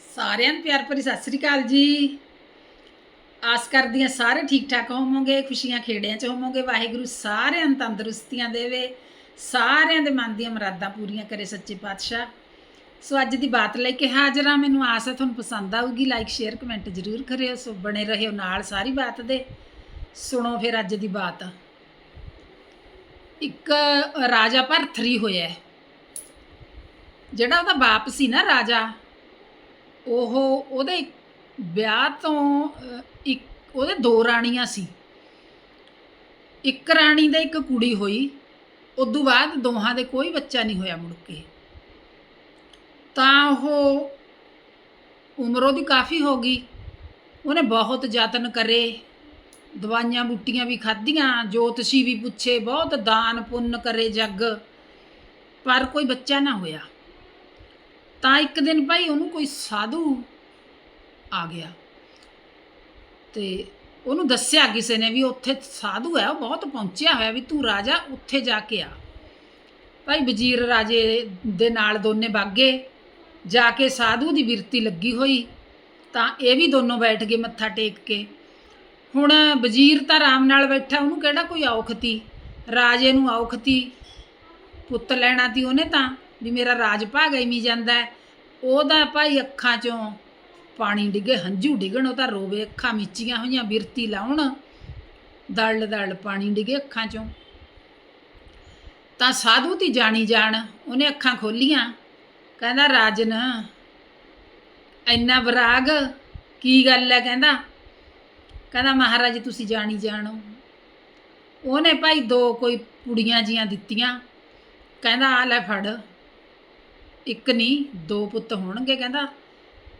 ਸਾਰਿਆਂ ਨੂੰ ਪਿਆਰ ਭਰੀ ਸਤਿ ਸ੍ਰੀ ਅਕਾਲ ਜੀ। ਆਸ ਕਰਦੀ ਹਾਂ ਸਾਰੇ ਠੀਕ ਠਾਕ ਹੋਵੋਗੇ, ਖੁਸ਼ੀਆਂ ਖੇੜਿਆਂ 'ਚ ਹੋਵੋਗੇ। ਵਾਹਿਗੁਰੂ ਸਾਰਿਆਂ ਨੂੰ ਤੰਦਰੁਸਤੀਆਂ ਦੇਵੇ, ਸਾਰਿਆਂ ਦੇ ਮਨ ਦੀਆਂ ਮੁਰਾਦਾਂ ਪੂਰੀਆਂ ਕਰੇ ਸੱਚੇ ਪਾਤਸ਼ਾਹ। ਸੋ ਅੱਜ ਦੀ ਬਾਤ ਲੈ ਕੇ ਹਾਜ਼ਰ ਆ ਮੈਨੂੰ ਆਸ ਹੈ ਤੁਹਾਨੂੰ ਪਸੰਦ ਆਊਗੀ। ਲਾਈਕ ਸ਼ੇਅਰ ਕਮੈਂਟ ਜ਼ਰੂਰ ਕਰਿਓ। ਸੋ ਬਣੇ ਰਹਿਓ ਨਾਲ ਸਾਰੀ ਬਾਤ ਦੇ। ਸੁਣੋ ਫਿਰ ਅੱਜ ਦੀ ਬਾਤ। ਇੱਕ ਰਾਜਾ ਭਰਥਰੀ ਹੋਇਆ। ਜਿਹੜਾ ਉਹਦਾ ਬਾਪ ਸੀ ਨਾ ਰਾਜਾ ਉਹ ਉਹਦੇ ਵਿਆਹ ਤੋਂ ਇੱਕ ਉਹਦੇ ਦੋ ਰਾਣੀਆਂ ਸੀ। ਇੱਕ ਰਾਣੀ ਦੇ ਇੱਕ ਕੁੜੀ ਹੋਈ, ਉਦੋਂ ਬਾਅਦ ਦੋਹਾਂ ਦੇ ਕੋਈ ਬੱਚਾ ਨਹੀਂ ਹੋਇਆ ਮੁੜ ਕੇ। ਤਾਂ ਉਹ ਉਮਰ ਉਹਦੀ ਕਾਫੀ ਹੋ ਗਈ। ਉਹਨੇ ਬਹੁਤ ਯਤਨ ਕਰੇ, ਦਵਾਈਆਂ ਬੂਟੀਆਂ ਵੀ ਖਾਧੀਆਂ, ਜੋਤਸ਼ੀ ਵੀ ਪੁੱਛੇ, ਬਹੁਤ ਦਾਨ ਪੁੰਨ ਕਰੇ ਜੱਗ, ਪਰ ਕੋਈ ਬੱਚਾ ਨਾ ਹੋਇਆ। ਤਾਂ ਇੱਕ ਦਿਨ ਭਾਈ ਉਹਨੂੰ ਕੋਈ ਸਾਧੂ ਆ ਗਿਆ। ਤੇ ਉਹਨੂੰ ਦੱਸਿਆ ਕਿਸੇ ਨੇ ਵੀ ਉੱਥੇ ਸਾਧੂ ਹੈ, ਉਹ ਬਹੁਤ ਪਹੁੰਚਿਆ ਹੋਇਆ ਵੀ ਤੂੰ ਰਾਜਾ, ਉੱਥੇ ਜਾ ਕੇ ਆ। ਭਾਈ ਵਜ਼ੀਰ ਰਾਜੇ ਦੇ ਨਾਲ ਦੋਨੇ ਬਾਗੇ, ਜਾ ਕੇ ਸਾਧੂ ਦੀ ਬਿਰਤੀ ਲੱਗੀ ਹੋਈ, ਤਾਂ ਇਹ ਵੀ ਦੋਨੋਂ ਬੈਠ ਗਏ ਮੱਥਾ ਟੇਕ ਕੇ। ਹੁਣ ਵਜ਼ੀਰ ਤਾਂ ਆਰਾਮ ਨਾਲ ਬੈਠਾ, ਉਹਨੂੰ ਕਿਹੜਾ ਕੋਈ ਔਖ ਤੀ ਰਾਜੇ ਨੂੰ ਔਖ ਤੀ ਪੁੱਤ ਲੈਣਾ ਤੀ ਉਹਨੇ ਤਾਂ, ਵੀ ਮੇਰਾ ਰਾਜ ਭਾਗ ਐਵੇਂ ਜਾਂਦਾ ਉਹਦਾ ਭਾਈ ਅੱਖਾਂ ਚੋਂ ਪਾਣੀ ਡਿੱਗੇ, ਹੰਝੂ ਡਿੱਗਣ, ਉਹ ਤਾਂ ਰੋਵੇ, ਅੱਖਾਂ ਮੀਚੀਆਂ ਹੋਈਆਂ, ਬਿਰਤੀ ਲਾਉਣ। ਦਲ ਦਲ ਪਾਣੀ ਡਿੱਗੇ ਅੱਖਾਂ ਚੋਂ। ਤਾਂ ਸਾਧੂ ਦੀ ਜਾਣੀ ਜਾਣ, ਉਹਨੇ ਅੱਖਾਂ ਖੋਲੀਆਂ। ਕਹਿੰਦਾ, ਰਾਜਨ, ਇੰਨਾ ਵਿਰਾਗ, ਕੀ ਗੱਲ ਹੈ? ਕਹਿੰਦਾ। ਕਹਿੰਦਾ, ਮਹਾਰਾਜ, ਤੁਸੀਂ ਜਾਣੀ ਜਾਣੋ। ਉਹਨੇ ਭਾਈ ਦੋ ਕੋਈ ਪੁੜੀਆਂ ਜੀਆਂ ਦਿੱਤੀਆਂ। ਕਹਿੰਦਾ ਆ ਲੈ ਫੜ। ਇੱਕ ਨਹੀਂ, ਦੋ ਪੁੱਤ ਹੋਣਗੇ ਕਹਿੰਦਾ।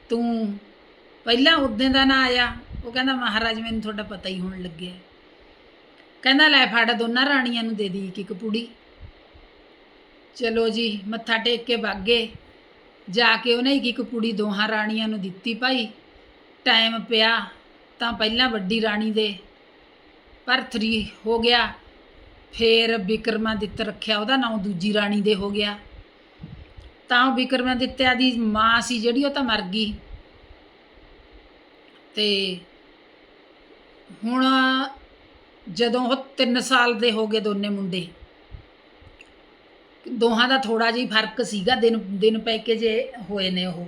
ਤੂੰ ਪਹਿਲਾਂ ਉਦੋਂ ਦਾ ਨਾ ਆਇਆ, ਉਹ ਕਹਿੰਦਾ ਮਹਾਰਾਜ ਮੈਨੂੰ ਤੁਹਾਡਾ ਪਤਾ ਹੀ ਹੋਣ ਲੱਗਿਆ। ਕਹਿੰਦਾ ਲੈ ਫੜ ਦੋਨਾਂ ਰਾਣੀਆਂ ਨੂੰ ਦੇ ਦੀ ਇੱਕ ਇੱਕ ਪੁੜੀ। ਚਲੋ ਜੀ, ਮੱਥਾ ਟੇਕ ਕੇ ਬਾਗੇ ਜਾ ਕੇ ਉਹਨੇ ਇੱਕ ਇੱਕ ਪੁੜੀ ਦੋਹਾਂ ਰਾਣੀਆਂ ਨੂੰ ਦਿੱਤੀ ਭਾਈ। ਟਾਈਮ ਪਿਆ ਤਾਂ ਪਹਿਲਾਂ ਵੱਡੀ ਰਾਣੀ ਦੇ ਭਰਥਰੀ ਹੋ ਗਿਆ। ਫੇਰ ਵਿਕਰਮਾਦਿੱਤ ਰੱਖਿਆ ਉਹਦਾ ਨਾਮ ਦੂਜੀ ਰਾਣੀ ਦੇ ਹੋ ਗਿਆ। ਤਾਂ ਉਹ ਵਿਕਰਮਾਦਿੱਤਿਆ ਦੀ ਮਾਂ ਸੀ ਜਿਹੜੀ, ਉਹ ਤਾਂ ਮਰ ਗਈ। ਤੇ ਹੁਣ ਜਦੋਂ ਉਹ 3 ਸਾਲ ਦੇ ਹੋ ਗਏ ਦੋਨੇ ਮੁੰਡੇ, ਦੋਹਾਂ ਦਾ ਥੋੜਾ ਜਿਹਾ ਫ਼ਰਕ ਸੀਗਾ, ਦਿਨ ਦਿਨ ਪੈ ਕੇ ਜੇ ਹੋਏ ਨੇ ਉਹ।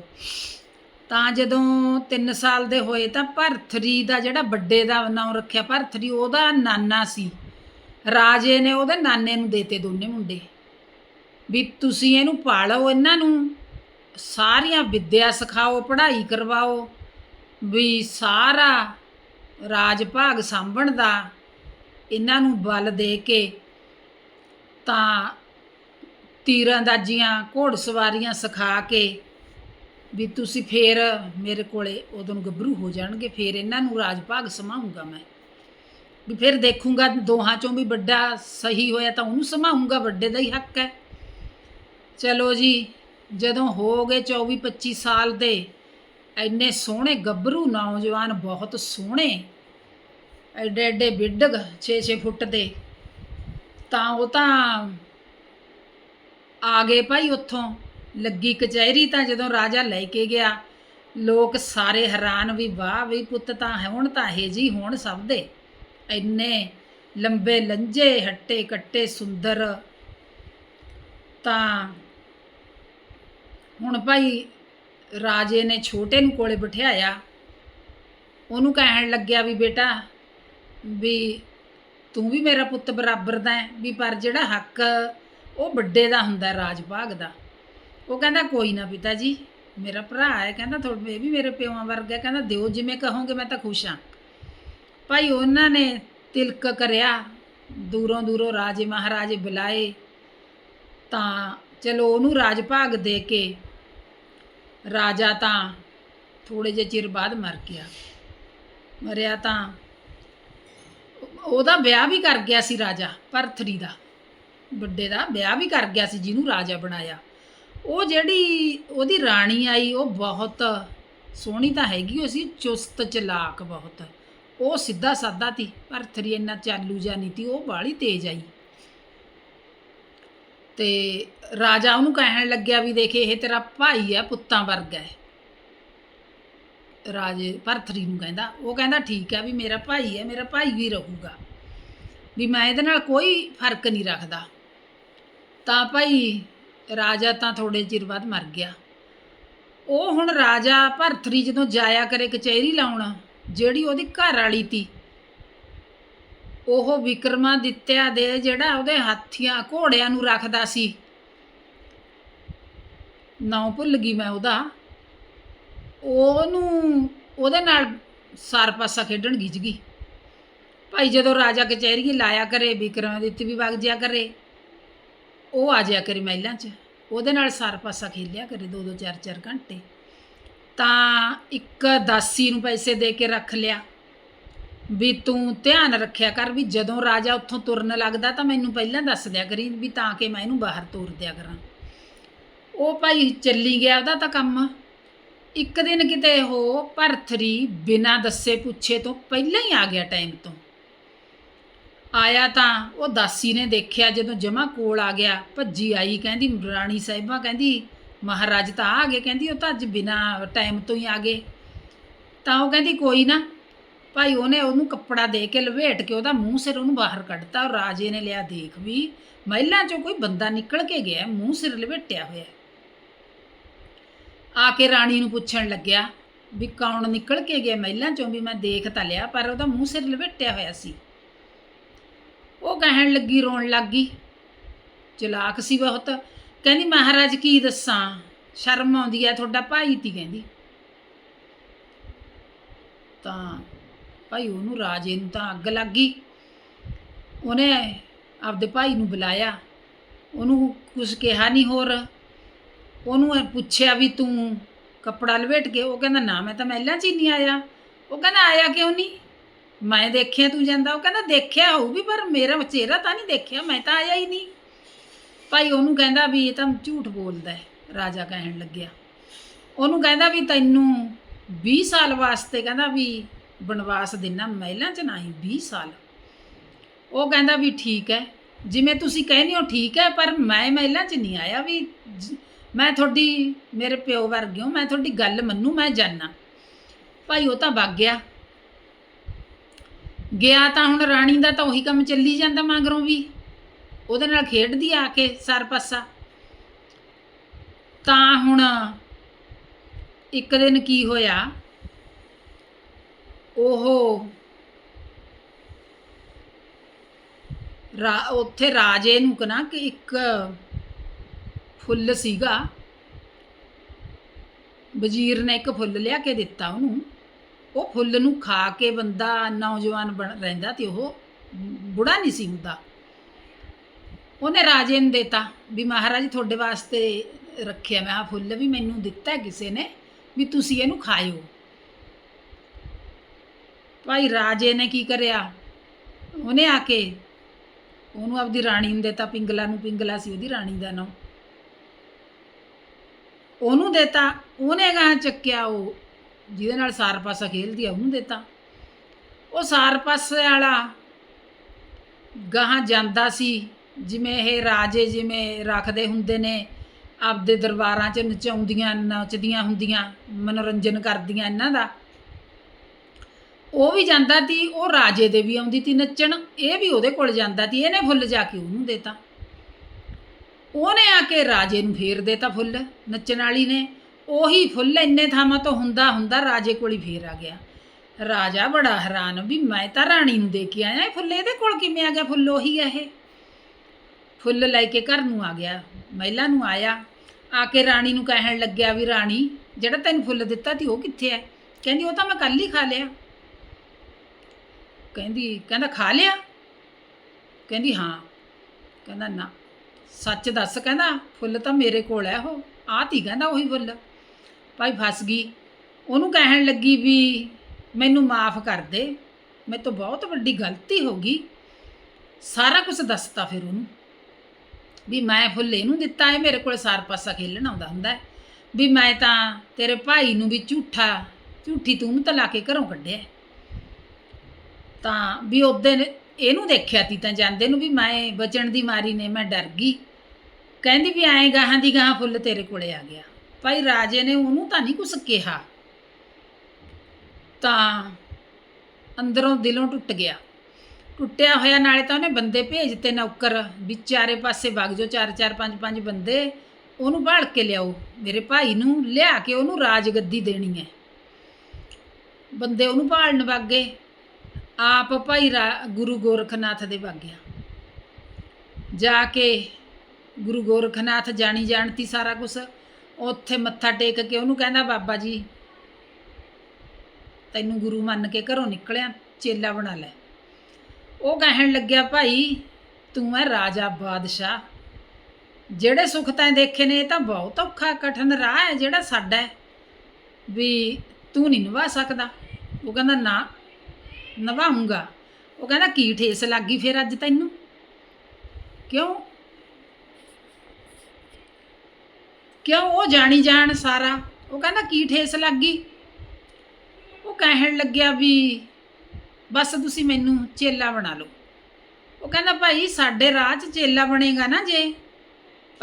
ਤਾਂ ਜਦੋਂ 3 ਸਾਲ ਦੇ ਹੋਏ ਤਾਂ ਭਰਥਰੀ ਦਾ ਜਿਹੜਾ ਵੱਡੇ ਦਾ ਨਾਮ ਰੱਖਿਆ, ਭਰਥਰੀ ਉਹਦਾ ਨਾਨਾ ਸੀ। ਰਾਜੇ ਨੇ ਉਹਦੇ ਨਾਨੇ ਨੂੰ ਦੇਤੇ ਦੋਨੇ ਮੁੰਡੇ। ਵੀ ਤੁਸੀਂ ਇਹਨੂੰ ਪਾਲੋ, ਇਹਨਾਂ ਨੂੰ ਸਾਰੀਆਂ ਵਿੱਦਿਆ ਸਿਖਾਓ, ਪੜ੍ਹਾਈ ਕਰਵਾਓ, ਵੀ ਸਾਰਾ ਰਾਜ ਭਾਗ ਸਾਂਭਣ ਦਾ ਇਹਨਾਂ ਨੂੰ ਬਲ ਦੇ ਕੇ ਤਾਂ ਤੀਰਾਂਦਾਜ਼ੀਆਂ ਘੋੜਸਵਾਰੀਆਂ ਸਿਖਾ ਕੇ ਵੀ ਤੁਸੀਂ ਫੇਰ ਮੇਰੇ ਕੋਲੇ ਉਦੋਂ ਗੱਭਰੂ ਹੋ ਜਾਣਗੇ, ਫੇਰ ਇਹਨਾਂ ਨੂੰ ਰਾਜ ਭਾਗ ਸਮਾਉਂਗਾ ਮੈਂ। ਵੀ ਫਿਰ ਦੇਖੂੰਗਾ ਦੋਹਾਂ ਚੋਂ ਵੀ ਵੱਡਾ ਸਹੀ ਹੋਇਆ ਤਾਂ ਉਹਨੂੰ ਸਮਾਉਂਗਾ ਵੱਡੇ ਦਾ ਹੀ ਹੱਕ ਹੈ। ਚਲੋ ਜੀ, ਜਦੋਂ ਹੋ ਗਏ 24 25 ਸਾਲ ਦੇ ਇੰਨੇ ਸੋਹਣੇ ਗੱਭਰੂ ਨੌਜਵਾਨ ਬਹੁਤ ਸੋਹਣੇ, ਐਡੇ ਐਡੇ ਬਿੱਡਗ 6-6 ਫੁੱਟ ਦੇ, ਤਾਂ ਉਹ ਤਾਂ ਆ ਗਏ ਭਾਈ ਉੱਥੋਂ, ਲੱਗੀ ਕਚਹਿਰੀ ਤਾਂ ਜਦੋਂ ਰਾਜਾ ਲੈ ਕੇ ਗਿਆ, ਲੋਕ ਸਾਰੇ ਹੈਰਾਨ ਵੀ, ਵਾਹ ਵੀ ਪੁੱਤ ਤਾਂ ਹੁਣ ਤਾਂ ਇਹ ਜੀ ਹੁਣ ਸਭ ਦੇ ਇੰਨੇ ਲੰਬੇ ਲੰਜੇ ਹੱਟੇ ਕੱਟੇ ਸੁੰਦਰ ਤਾਂ ਹੁਣ ਭਾਈ ਰਾਜੇ ਨੇ ਛੋਟੇ ਨੂੰ ਕੋਲੇ ਬਿਠਾਇਆ। ਉਹਨੂੰ ਕਹਿਣ ਲੱਗਿਆ ਵੀ ਬੇਟਾ ਵੀ ਤੂੰ ਵੀ ਮੇਰਾ ਪੁੱਤ ਬਰਾਬਰ ਦਾ ਹੈ, ਵੀ ਪਰ ਜਿਹੜਾ ਹੱਕ ਉਹ ਵੱਡੇ ਦਾ ਹੁੰਦਾ ਰਾਜ ਭਾਗ ਦਾ। ਉਹ ਕਹਿੰਦਾ, ਕੋਈ ਨਾ ਪਿਤਾ ਜੀ, ਮੇਰਾ ਭਰਾ ਹੈ, ਕਹਿੰਦਾ, ਤੁਹਾਡੇ, ਇਹ ਵੀ ਮੇਰੇ ਪਿਓਾਂ ਵਰਗਾ ਹੈ। ਕਹਿੰਦਾ, ਦਿਓ ਜਿਵੇਂ ਕਹੋਗੇ, ਮੈਂ ਤਾਂ ਖੁਸ਼ ਹਾਂ। ਭਾਈ ਉਹਨਾਂ ਨੇ ਤਿਲਕ ਕਰਿਆ ਦੂਰੋਂ ਦੂਰੋਂ ਰਾਜੇ ਮਹਾਰਾਜੇ ਬੁਲਾਏ। ਤਾਂ ਚਲੋ ਉਹਨੂੰ ਰਾਜ ਭਾਗ ਦੇ ਕੇ ਰਾਜਾ ਤਾਂ ਥੋੜੇ ਜਿਹੇ ਚਿਰ ਬਾਅਦ ਮਰ ਗਿਆ। ਮਰਿਆ ਤਾਂ ਉਹਦਾ ਵਿਆਹ ਵੀ ਕਰ ਗਿਆ ਸੀ ਰਾਜਾ ਭਰਥਰੀ ਦਾ। ਵੱਡੇ ਦਾ ਵਿਆਹ ਵੀ ਕਰ ਗਿਆ ਸੀ ਜਿਹਨੂੰ ਰਾਜਾ ਬਣਾਇਆ। ਉਹ ਜਿਹੜੀ ਉਹਦੀ ਰਾਣੀ ਆਈ, ਉਹ ਬਹੁਤ ਸੋਹਣੀ ਤਾਂ ਹੈਗੀ, ਉਹ ਸੀ ਚੁਸਤ ਚਲਾਕ ਬਹੁਤ। ਉਹ ਸਿੱਧਾ ਸਾਦਾ ਤੀ ਭਰਥਰੀ ਇੰਨਾ ਚਾਲੂ ਜਾਂ ਨਹੀਂ ਤੀ ਉਹ ਬਾਹਲੀ ਤੇਜ਼ ਆਈ। ਤੇ ਰਾਜਾ ਉਹਨੂੰ ਕਹਿਣ ਲੱਗਿਆ ਵੀ ਦੇਖ, ਇਹ ਤੇਰਾ ਭਾਈ ਹੈ, ਪੁੱਤਾਂ ਵਰਗਾ ਹੈ। ਰਾਜੇ ਭਰਥਰੀ ਨੂੰ ਕਹਿੰਦਾ, ਉਹ ਕਹਿੰਦਾ ਠੀਕ ਹੈ ਵੀ ਮੇਰਾ ਭਾਈ ਹੈ, ਮੇਰਾ ਭਾਈ ਵੀ ਰਹੂਗਾ। ਵੀ ਮੈਂ ਇਹਦੇ ਨਾਲ ਕੋਈ ਫ਼ਰਕ ਨਹੀਂ ਰੱਖਦਾ। ਤਾਂ ਭਾਈ ਰਾਜਾ ਤਾਂ ਥੋੜੇ ਚਿਰ ਬਾਅਦ ਮਰ ਗਿਆ। ਉਹ ਹੁਣ ਰਾਜਾ ਭਰਥਰੀ ਜਦੋਂ ਜਾਇਆ ਕਰੇ ਕਚਹਿਰੀ ਲਾਉਣ, ਜਿਹੜੀ ਉਹਦੀ ਘਰ ਵਾਲੀ ਤੀ ਉਹ ਵਿਕਰਮਾਦਿੱਤਿਆ ਦੇ ਜਿਹੜਾ ਉਹਦੇ ਹਾਥੀਆਂ ਘੋੜਿਆਂ ਨੂੰ ਰੱਖਦਾ ਸੀ। ਨਾਂ ਭੁੱਲ ਗਈ ਮੈਂ ਉਹਦਾ। ਉਹਨੂੰ, ਉਹਦੇ ਨਾਲ ਸਾਰ ਪਾਸਾ ਖੇਡਣ ਗਿੱਜ ਗਈ। ਭਾਈ ਜਦੋਂ ਰਾਜਾ ਕਚਹਿਰੀ ਲਾਇਆ ਕਰੇ ਵਿਕਰਮਾਦਿੱਤ ਵੀ ਵਗ ਜਿਆ ਕਰੇ, ਉਹ ਆ ਜਿਆ ਕਰੇ ਮਹਿਲਾਂ 'ਚ। ਉਹਦੇ ਨਾਲ ਸਾਰ ਪਾਸਾ ਖੇਲਿਆ ਕਰੇ ਦੋ ਦੋ ਚਾਰ ਚਾਰ ਘੰਟੇ। ਤਾਂ ਇੱਕ ਦਾਸੀ ਨੂੰ ਪੈਸੇ ਦੇ ਕੇ ਰੱਖ ਲਿਆ। ਵੀ ਤੂੰ ਧਿਆਨ ਰੱਖਿਆ ਕਰ ਵੀ ਜਦੋਂ ਰਾਜਾ ਉੱਥੋਂ ਤੁਰਨ ਲੱਗਦਾ ਤਾਂ ਮੈਨੂੰ ਪਹਿਲਾਂ ਦੱਸ ਦਿਆ ਕਰੀ ਵੀ ਤਾਂ ਕਿ ਮੈਂ ਇਹਨੂੰ ਬਾਹਰ ਤੋਰ ਦਿਆ ਕਰਾਂ। ਉਹ ਭਾਈ ਚੱਲੀ ਗਿਆ ਉਹਦਾ ਤਾਂ ਕੰਮ। ਇੱਕ ਦਿਨ ਕਿਤੇ ਉਹ ਭਰਥਰੀ ਬਿਨਾਂ ਦੱਸੇ ਪੁੱਛੇ ਤੋਂ ਪਹਿਲਾਂ ਹੀ ਆ ਗਿਆ ਟਾਈਮ ਤੋਂ। ਆਇਆ ਤਾਂ ਉਹ ਦਾਸੀ ਨੇ ਦੇਖਿਆ ਜਦੋਂ ਜਮਾ ਕੋਲ ਆ ਗਿਆ, ਭੱਜੀ ਆਈ, ਕਹਿੰਦੀ ਰਾਣੀ ਸਾਹਿਬਾ, ਕਹਿੰਦੀ ਮਹਾਰਾਜ ਤਾਂ ਆ ਗਏ, ਕਹਿੰਦੀ ਉਹ ਤਾਂ ਅੱਜ ਬਿਨਾਂ ਟਾਈਮ ਤੋਂ ਹੀ ਆ ਗਏ। ਤਾਂ ਉਹ ਕਹਿੰਦੀ ਕੋਈ ਨਾ ਭਾਈ ਉਹਨੇ ਉਹਨੂੰ ਕੱਪੜਾ ਦੇ ਕੇ ਲਵੇਟ ਕੇ ਉਹਦਾ ਮੂੰਹ ਸਿਰ ਉਹਨੂੰ ਬਾਹਰ ਕੱਢਤਾ ਔਰ ਰਾਜੇ ਨੇ ਲਿਆ ਦੇਖ ਵੀ ਮਹਿਲਾਂ ਚੋਂ ਕੋਈ ਬੰਦਾ ਨਿਕਲ ਕੇ ਗਿਆ, ਮੂੰਹ ਸਿਰ ਲਵੇਟਿਆ ਹੋਇਆ। ਆ ਕੇ ਰਾਣੀ ਨੂੰ ਪੁੱਛਣ ਲੱਗਿਆ ਵੀ ਕੌਣ ਨਿਕਲ ਕੇ ਗਿਆ ਮਹਿਲਾਂ ਚੋਂ ਵੀ ਮੈਂ ਦੇਖ ਤਾਂ ਲਿਆ, ਪਰ ਉਹਦਾ ਮੂੰਹ ਸਿਰ ਲਵੇਟਿਆ ਹੋਇਆ ਸੀ। ਉਹ ਕਹਿਣ ਲੱਗੀ, ਰੋਣ ਲੱਗੀ ਚਲਾਕ ਸੀ ਬਹੁਤ। ਕਹਿੰਦੀ, ਮਹਾਰਾਜ ਕੀ ਦੱਸਾਂ, ਸ਼ਰਮ ਆਉਂਦੀ ਹੈ ਤੁਹਾਡਾ ਭਾਈ ਤੀ ਕਹਿੰਦੀ। ਤਾਂ ਭਾਈ ਉਹਨੂੰ ਰਾਜੇ ਨੂੰ ਤਾਂ ਅੱਗ ਲੱਗ ਗਈ। ਉਹਨੇ ਆਪਦੇ ਭਾਈ ਨੂੰ ਬੁਲਾਇਆ। ਉਹਨੂੰ ਕੁਝ ਕਿਹਾ ਨਹੀਂ ਹੋਰ। ਉਹਨੂੰ ਪੁੱਛਿਆ ਵੀ ਤੂੰ ਕੱਪੜਾ ਲਵੇਟ ਕੇ? ਉਹ ਕਹਿੰਦਾ, ਨਾ, ਮੈਂ ਤਾਂ ਮਹਿਲਾਂ 'ਚ ਹੀ ਨਹੀਂ ਆਇਆ। ਉਹ ਕਹਿੰਦਾ, ਆਇਆ ਕਿਉਂ ਨਹੀਂ ਮੈਂ ਦੇਖਿਆ ਤੂੰ ਜਾਂਦਾ। ਉਹ ਕਹਿੰਦਾ, ਦੇਖਿਆ ਹੋਊ ਵੀ, ਪਰ ਮੇਰਾ ਚਿਹਰਾ ਤਾਂ ਨਹੀਂ ਦੇਖਿਆ। ਮੈਂ ਤਾਂ ਆਇਆ ਹੀ ਨਹੀਂ। ਭਾਈ ਉਹਨੂੰ ਕਹਿੰਦਾ ਵੀ ਇਹ ਤਾਂ ਝੂਠ ਬੋਲਦਾ ਹੈ, ਰਾਜਾ ਕਹਿਣ ਲੱਗਿਆ। ਉਹਨੂੰ ਕਹਿੰਦਾ ਵੀ ਤੈਨੂੰ 20 ਸਾਲ ਵਾਸਤੇ ਕਹਿੰਦਾ ਵੀ ਬਨਵਾਸ ਦੇਣਾ ਮਹਿਲਾਂ 'ਚ ਨਹੀਂ 20 ਸਾਲ। ਉਹ ਕਹਿੰਦਾ ਵੀ ਠੀਕ ਹੈ ਜਿਵੇਂ ਤੁਸੀਂ ਕਹਿੰਦੇ ਹੋ ਠੀਕ ਹੈ ਪਰ ਮੈਂ ਮਹਿਲਾਂ 'ਚ ਨਹੀਂ ਆਇਆ ਵੀ ਮੈਂ ਤੁਹਾਡੀ, ਮੇਰੇ ਪਿਓ ਵਰਗਿਓ ਮੈਂ ਤੁਹਾਡੀ ਗੱਲ ਮੰਨੂ, ਮੈਂ ਜਾਨਾ। ਭਾਈ ਉਹ ਤਾਂ ਵਗ ਗਿਆ। ਗਿਆ ਤਾਂ ਹੁਣ ਰਾਣੀ ਦਾ ਤਾਂ ਉਹੀ ਕੰਮ ਚੱਲੀ ਜਾਂਦਾ ਮਗਰੋਂ ਵੀ। ਉਹਦੇ ਨਾਲ ਖੇਡਦੀ ਆ ਕੇ ਸਰ ਪਾਸਾ। ਤਾਂ ਹੁਣ ਇੱਕ ਦਿਨ ਕੀ ਹੋਇਆ? ਉਹ ਰਾ, ਉੱਥੇ ਰਾਜੇ ਨੂੰ ਕਨਾ ਕਿ ਇੱਕ ਫੁੱਲ ਸੀਗਾ। ਵਜ਼ੀਰ ਨੇ ਇੱਕ ਫੁੱਲ ਲਿਆ ਕੇ ਦਿੱਤਾ ਉਹਨੂੰ। ਉਹ ਫੁੱਲ ਨੂੰ ਖਾ ਕੇ ਬੰਦਾ ਨੌਜਵਾਨ ਬਣ, ਰਹਿੰਦਾ ਤੇ ਉਹ ਬੁੜਾ ਨਹੀਂ ਸੀ ਹੁੰਦਾ। ਉਹਨੇ ਰਾਜੇ ਨੂੰ ਦਿੱਤਾ ਵੀ ਮਹਾਰਾਜ ਤੁਹਾਡੇ ਵਾਸਤੇ ਰੱਖਿਆ ਮੈਂ ਆ ਫੁੱਲ ਵੀ ਮੈਨੂੰ ਦਿੱਤਾ ਕਿਸੇ ਨੇ ਵੀ ਤੁਸੀਂ ਇਹਨੂੰ ਖਾਇਓ। ਭਾਈ ਰਾਜੇ ਨੇ ਕੀ ਕਰਿਆ? ਉਹਨੇ ਆ ਕੇ ਉਹਨੂੰ ਆਪਦੀ ਰਾਣੀ ਨੂੰ ਦਿੱਤਾ, ਪਿੰਗਲਾ ਨੂੰ ਪਿੰਗਲਾ ਸੀ ਉਹਦੀ ਰਾਣੀ ਦਾ ਨਾਮ। ਉਹਨੂੰ ਦਿੱਤਾ, ਉਹਨੇ ਗਾਂ ਚੱਕਿਆ ਉਹ, ਜਿਹਦੇ ਨਾਲ ਸਾਰ ਪਾਸਾ ਖੇਲਦੀ ਆ, ਉਹਨੂੰ ਦਿੱਤਾ। ਉਹ ਸਾਰ ਪਾਸੇ ਵਾਲਾ ਗਾਹਾਂ ਜਾਂਦਾ ਸੀ, ਜਿਵੇਂ ਇਹ ਰਾਜੇ ਜਿਵੇਂ ਰੱਖਦੇ ਹੁੰਦੇ ਨੇ, ਆਪਦੇ ਦਰਬਾਰਾਂ 'ਚ ਨਚਾਉਂਦੀਆਂ, ਨੱਚਦੀਆਂ ਹੁੰਦੀਆਂ, ਮਨੋਰੰਜਨ ਕਰਦੀਆਂ ਇਹਨਾਂ ਦਾ। ਉਹ ਵੀ ਜਾਂਦਾ ਤੀ, ਉਹ ਰਾਜੇ ਦੇ ਵੀ ਆਉਂਦੀ ਤੀ ਨੱਚਣ, ਇਹ ਵੀ ਉਹਦੇ ਕੋਲ ਜਾਂਦਾ ਤੀ, ਇਹਨੇ ਫੁੱਲ ਜਾ ਕੇ ਉਹਨੂੰ ਦੇਤਾ। ਉਹਨੇ ਆ ਕੇ ਰਾਜੇ ਨੂੰ ਫੇਰ ਦੇਤਾ ਫੁੱਲ, ਨੱਚਣ ਵਾਲੀ ਨੇ। ਉਹੀ ਫੁੱਲ ਇੰਨੇ ਥਾਵਾਂ ਤੋਂ ਹੁੰਦਾ ਹੁੰਦਾ ਰਾਜੇ ਕੋਲ ਹੀ ਫੇਰ ਆ ਗਿਆ। ਰਾਜਾ ਬੜਾ ਹੈਰਾਨ, ਵੀ ਮੈਂ ਤਾਂ ਰਾਣੀ ਨੂੰ ਦੇ ਕੇ ਆਇਆ, ਇਹ ਫੁੱਲ ਇਹਦੇ ਕੋਲ ਕਿਵੇਂ ਆ ਗਿਆ? ਫੁੱਲ ਉਹੀ ਆ ਇਹ। ਫੁੱਲ ਲੈ ਕੇ ਘਰ ਨੂੰ ਆ ਗਿਆ, ਮਹਿਲਾ ਨੂੰ ਆਇਆ। ਆ ਕੇ ਰਾਣੀ ਨੂੰ ਕਹਿਣ ਲੱਗਿਆ ਵੀ ਰਾਣੀ, ਜਿਹੜਾ ਤੈਨੂੰ ਫੁੱਲ ਦਿੱਤਾ ਤੀ ਉਹ ਕਿੱਥੇ ਹੈ? ਕਹਿੰਦੀ, ਉਹ ਤਾਂ ਮੈਂ ਕੱਲ ਹੀ ਖਾ ਲਿਆ। ਕਹਿੰਦੀ, ਕਹਿੰਦਾ, ਖਾ ਲਿਆ? ਕਹਿੰਦੀ, ਹਾਂ। ਕਹਿੰਦਾ, ਨਾ। ਸੱਚ ਦੱਸ, ਕਹਿੰਦਾ, ਫੁੱਲ ਤਾਂ ਮੇਰੇ ਕੋਲ ਹੈ ਉਹ। ਆ ਤੀ ਕਹਿੰਦਾ, ਉਹੀ ਫੁੱਲ। ਭਾਈ ਫਸ ਗਈ। ਉਹਨੂੰ ਕਹਿਣ ਲੱਗੀ ਵੀ, ਮੈਨੂੰ ਮਾਫ ਕਰ ਦੇ। ਮੇਰੇ ਤੋਂ ਬਹੁਤ ਵੱਡੀ ਗਲਤੀ ਹੋ ਗਈ। ਸਾਰਾ ਕੁਝ ਦੱਸਤਾ ਫਿਰ ਉਹਨੂੰ ਵੀ ਮੈਂ ਫੁੱਲ ਇਹਨੂੰ ਦਿੱਤਾ ਹੈ, ਮੇਰੇ ਕੋਲ ਸਾਰ ਪਾਸਾ ਖੇਲਣ ਆਉਂਦਾ ਹੁੰਦਾ ਵੀ ਮੈਂ ਤਾਂ ਤੇਰੇ ਭਾਈ ਨੂੰ ਵੀ ਝੂਠਾ, ਝੂਠੀ ਤੂੰ ਤਾਂ ਲਾ ਕੇ ਘਰੋਂ ਕੱਢਿਆ ਤਾਂ ਵੀ ਉਹਦੇ ਨੇ ਇਹਨੂੰ ਦੇਖਿਆ ਤੀ ਤਾਂ ਜਾਂਦੇ ਨੂੰ ਵੀ ਮੈਂ ਬਚਣ ਦੀ ਮਾਰੀ ਨੇ, ਮੈਂ ਡਰ ਗਈ। ਕਹਿੰਦੀ ਵੀ ਐਂ ਗਾਹਾਂ ਦੀ ਗਾਹਾਂ ਫੁੱਲ ਤੇਰੇ ਕੋਲੇ ਆ ਗਿਆ। ਭਾਈ ਰਾਜੇ ਨੇ ਉਹਨੂੰ ਤਾਂ ਨਹੀਂ ਕੁਛ ਕਿਹਾ। ਤਾਂ ਅੰਦਰੋਂ ਦਿਲੋਂ ਟੁੱਟ ਗਿਆ। ਟੁੱਟਿਆ ਹੋਇਆ ਨਾਲੇ ਤਾਂ ਉਹਨੇ ਬੰਦੇ ਭੇਜਤੇ ਨੌਕਰ, ਵੀ ਚਾਰੇ ਪਾਸੇ ਵਗ ਜੋ ਚਾਰ ਚਾਰ, ਪੰਜ ਪੰਜ ਬੰਦੇ। ਉਹਨੂੰ ਭਾਲ ਕੇ ਲਿਆਓ, ਮੇਰੇ ਭਾਈ ਨੂੰ ਲਿਆ ਕੇ ਉਹਨੂੰ ਰਾਜ ਗੱਦੀ ਦੇਣੀ ਹੈ ਬੰਦੇ ਉਹਨੂੰ ਭਾਲਣ ਵਗ ਗਏ। ਆਪ ਭਾਈ ਰਾ- ਗੁਰੂ ਗੋਰਖਨਾਥ ਦੇ ਵਗ ਜਾ ਕੇ ਗੁਰੂ ਗੋਰਖਨਾਥ ਜਾਣੀ ਜਾਣਤੀ ਸਾਰਾ ਕੁਝ ਉੱਥੇ ਮੱਥਾ ਟੇਕ ਕੇ ਉਹਨੂੰ ਕਹਿੰਦਾ, ਬਾਬਾ ਜੀ, ਤੈਨੂੰ ਗੁਰੂ ਮੰਨ ਕੇ ਘਰੋਂ ਨਿਕਲਿਆ, ਚੇਲਾ ਬਣਾ ਲੈ। ਉਹ ਕਹਿਣ ਲੱਗਿਆ, ਭਾਈ, ਤੂੰ ਹੈ ਰਾਜਾ ਬਾਦਸ਼ਾਹ। ਜਿਹੜੇ ਸੁੱਖ ਤੈਂ ਦੇਖੇ ਨੇ, ਇਹ ਤਾਂ ਬਹੁਤ ਔਖਾ ਕਠਨ ਰਾਹ ਹੈ ਜਿਹੜਾ ਸਾਡਾ ਵੀ ਤੂੰ ਨਹੀਂ ਨਿਭਾ ਸਕਦਾ। ਉਹ ਕਹਿੰਦਾ, ਨਾ ਨਿਭਾਉਂਗਾ ਉਹ ਕਹਿੰਦਾ, ਕੀ ਠੇਸ ਲੱਗੀ ਫਿਰ ਅੱਜ ਤੈਨੂੰ? ਕਿਉਂ? ਕਿਉਂ? ਉਹ ਜਾਣੀ ਜਾਣ ਸਾਰਾ। ਉਹ ਕਹਿੰਦਾ, ਕੀ ਠੇਸ ਲੱਗੀ ਉਹ ਕਹਿਣ ਲੱਗਿਆ ਵੀ, ਬਸ ਤੁਸੀਂ ਮੈਨੂੰ ਚੇਲਾ ਬਣਾ ਲਓ। ਉਹ ਕਹਿੰਦਾ, ਭਾਈ, ਸਾਡੇ ਰਾਹ 'ਚ ਚੇਲਾ ਬਣੇਗਾ ਨਾ ਜੇ।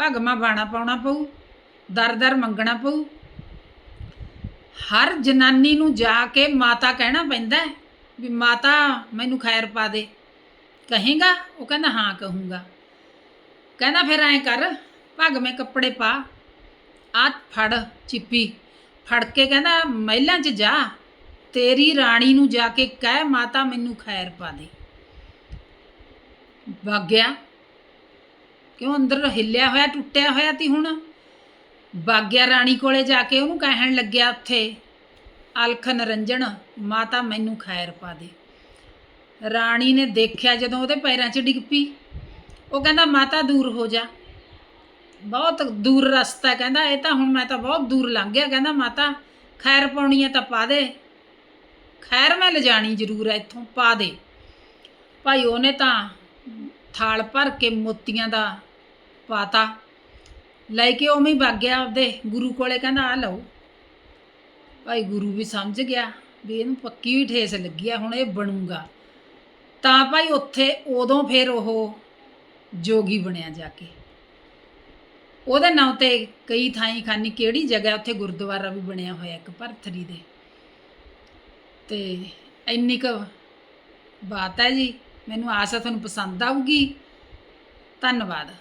ਭਗਮਾ ਬਾਣਾ ਪਾਉਣਾ ਪਊ, ਦਰ ਦਰ ਮੰਗਣਾ ਪਊ। ਹਰ ਜਨਾਨੀ ਨੂੰ ਜਾ ਕੇ ਮਾਤਾ ਕਹਿਣਾ ਪੈਂਦਾ ਹੈ। ਵੀ ਮਾਤਾ, ਮੈਨੂੰ ਖੈਰ ਪਾ ਦੇ। ਕਹੇਗਾ, ਉਹ ਕਹਿੰਦਾ, ਹਾਂ ਕਹੂੰਗਾ। ਕਹਿੰਦਾ ਫਿਰ ਐਂ ਕਰ ਭਗਵੇਂ ਕੱਪੜੇ ਪਾ। ਆ ਫੜ ਚਿੱਪੀ, ਫੜ ਕੇ ਕਹਿੰਦਾ, ਮਹਿਲਾਂ 'ਚ ਜਾ। ਤੇਰੀ ਰਾਣੀ ਨੂੰ ਜਾ ਕੇ ਕਹਿ, ਮਾਤਾ ਮੈਨੂੰ ਖੈਰ ਪਾ ਦੇ। ਵਗ ਗਿਆ। ਕਿਉਂ ਅੰਦਰ ਹਿੱਲਿਆ ਹੋਇਆ, ਟੁੱਟਿਆ ਹੋਇਆ ਤੀ ਹੁਣ? ਬਾਗਿਆ ਰਾਣੀ ਕੋਲੇ ਜਾ ਕੇ, ਉਹਨੂੰ ਕਹਿਣ ਲੱਗਿਆ ਉੱਥੇ। ਅਲਖ ਨਰੰਜਨ ਮਾਤਾ ਮੈਨੂੰ ਖੈਰ ਪਾ ਦੇ। ਰਾਣੀ ਨੇ ਦੇਖਿਆ ਜਦੋਂ ਉਹਦੇ ਪੈਰਾਂ 'ਚ ਡਿੱਗ ਪਈ। ਉਹ ਕਹਿੰਦਾ, ਮਾਤਾ ਦੂਰ ਹੋ ਜਾ। ਬਹੁਤ ਦੂਰ ਰਸਤਾ ਕਹਿੰਦਾ, ਇਹ ਤਾਂ ਹੁਣ ਮੈਂ ਤਾਂ ਬਹੁਤ ਦੂਰ ਲੰਘ ਗਿਆ। ਕਹਿੰਦਾ, ਮਾਤਾ, ਖੈਰ ਪਾਉਣੀ ਹੈ ਤਾਂ ਪਾ ਦੇ। ਖੈਰ ਮੈਂ ਲਿਜਾਣੀ ਜ਼ਰੂਰ ਹੈ ਇੱਥੋਂ ਪਾ ਦੇ। ਭਾਈ, ਉਹਨੇ ਤਾਂ ਥਾਲ ਭਰ ਕੇ ਮੋਤੀਆਂ ਦਾ ਪਾਤਾ। ਲੈ ਕੇ ਉਵੇਂ ਹੀ ਵਗ ਗਿਆ ਆਪਦੇ ਗੁਰੂ ਕੋਲੇ, ਕਹਿੰਦਾ ਆ ਲਓ। ਭਾਈ ਗੁਰੂ ਵੀ ਸਮਝ ਗਿਆ ਵੀ ਇਹਨੂੰ ਪੱਕੀ ਵੀ ਠੇਸ ਲੱਗੀ ਆ, ਹੁਣ ਇਹ ਬਣੂਗਾ। ਤਾਂ ਭਾਈ ਉੱਥੇ ਉਦੋਂ ਫਿਰ ਉਹ ਜੋਗੀ ਬਣਿਆ ਜਾ ਕੇ। ਉਹਦੇ ਨਾਂ ਤੇ ਕਈ ਥਾਈਂ ਖਾਨੀ ਕਿਹੜੀ ਜਗ੍ਹਾ ਉੱਥੇ ਗੁਰਦੁਆਰਾ ਵੀ ਬਣਿਆ ਹੋਇਆ ਇੱਕ ਭਰਥਰੀ ਦੇ। ਤੇ ਇੰਨੀ ਕੁ ਬਾਤ ਹੈ ਜੀ, ਮੈਨੂੰ ਆਸ ਹੈ ਤੁਹਾਨੂੰ ਪਸੰਦ ਆਊਗੀ। ਧੰਨਵਾਦ।